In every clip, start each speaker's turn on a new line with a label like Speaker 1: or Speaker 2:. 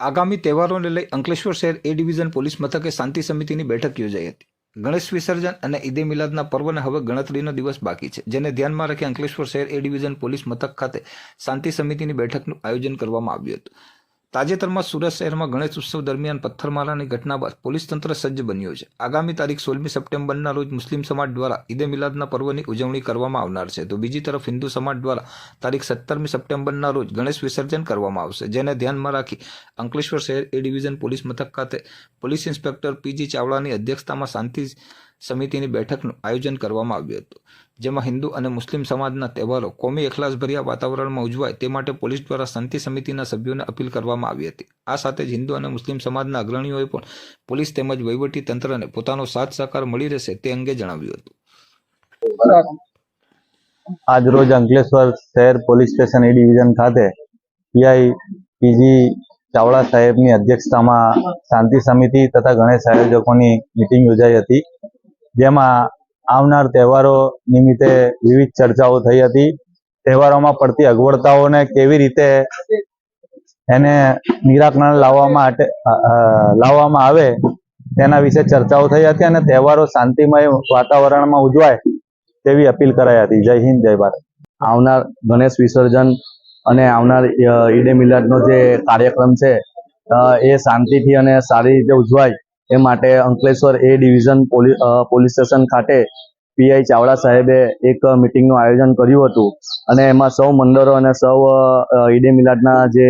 Speaker 1: આગામી તહેવારોને લઈ અંકલેશ્વર શહેર એ ડિવિઝન પોલીસ મથકે શાંતિ સમિતિની બેઠક યોજાઈ હતી. ગણેશ વિસર્જન અને ઈદે મિલાદના પર્વને હવે ગણતરીનો દિવસ બાકી છે, જેને ધ્યાનમાં રાખી અંકલેશ્વર શહેર એ ડિવિઝન પોલીસ મથક ખાતે શાંતિ સમિતિની બેઠકનું આયોજન કરવામાં આવ્યું હતું. તાજેતરમાં સુરત શહેરમાં ગણેશ ઉત્સવ દરમિયાન પથ્થરમારાની ઘટના બાદ પોલીસ તંત્ર સજ્જ બન્યું છે. આગામી તારીખ સોળમી સપ્ટેમ્બરના રોજ મુસ્લિમ સમાજ દ્વારા ઈદે મિલાદના પર્વની ઉજવણી કરવામાં આવનાર છે. તો બીજી તરફ હિન્દુ સમાજ દ્વારા તારીખ સત્તરમી સપ્ટેમ્બરના રોજ ગણેશ વિસર્જન કરવામાં આવશે. જેને ધ્યાનમાં રાખી અંકલેશ્વર શહેર એ ડિવિઝન પોલીસ મથક ખાતે પોલીસ ઇન્સ્પેક્ટર પીજી ચાવડાની અધ્યક્ષતામાં શાંતિ સમિતિની બેઠકનું આયોજન કરવામાં આવ્યું હતું. જેમાં હિન્દુ અને મુસ્લિમ સમાજના તહેવારો કોમી એખલાસભર્યા વાતાવરણમાં ઉજવાય તે માટે પોલીસ દ્વારા શાંતિ સમિતિના સભ્યોને અપીલ કરવામાં આવી હતી. આ સાથે જ હિન્દુ અને મુસ્લિમ સમાજના અગ્રણીઓએ પણ પોલીસ તેમજ વહીવટી તંત્રને પોતાનો સાથ સહકાર મળી રહેશે તે અંગે જણાવ્યું હતું.
Speaker 2: આજરોજ અંકલેશ્વર શહેર પોલીસ સ્ટેશન એ ડિવિઝન ખાતે પીઆઈ પીજી ચાવડા સાહેબની અધ્યક્ષતામાં શાંતિ સમિતિ તથા ગણેશ આયોજકોની મિટિંગ યોજાઈ હતી. જેમાં આવનાર તહેવારો નિમિત્તે વિવિધ ચર્ચાઓ થઈ હતી. તહેવારોમાં પડતી અગવડતાઓને કેવી રીતે એને નિરાકરણ લાવવા માટે અ, અ, લાવવામાં આવે તેના વિશે ચર્ચાઓ થઈ હતી અને તહેવારો શાંતિમય વાતાવરણમાં ઉજવાય તેવી અપીલ કરાઈ હતી. જય હિન્દ જય ભારત. આવનાર ગણેશ વિસર્જન અને આવનાર ઈડે મિલાદનો જે કાર્યક્રમ છે એ શાંતિથી અને સારી રીતે ઉજવાય એ માટે Ankleshwar A division police station ખાતે પીઆઈ ચાવડા સાહેબે એક મિટિંગનું આયોજન કર્યું હતું. અને એમાં સૌ મંડળો અને સૌ ઈડે મિલાટના મિલાદના જે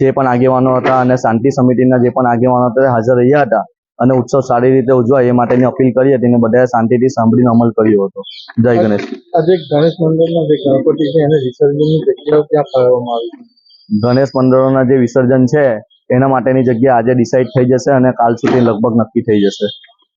Speaker 2: જે પણ આગેવાનો હતા અને શાંતિ સમિતિના જે પણ આગેવાનો હતા હાજર રહ્યા હતા. અને ઉત્સવ સારી રીતે ઉજવાય એ માટેની અપીલ કરી હતી અને બધાએ શાંતિથી સાંભળીને અમલ કર્યો હતો. જય ગણેશ.
Speaker 3: આજે ગણેશ મંદિરના જે ગણપતિ છે એને વિસર્જનની જગ્યાઓ ક્યાં ફાળવવામાં આવી
Speaker 2: ગણેશ મંડળોના જે વિસર્જન છે એના માટેની જગ્યા આજે ડિસાઈડ થઈ જશે અને કાલ સુધી લગભગ નક્કી થઈ જશે.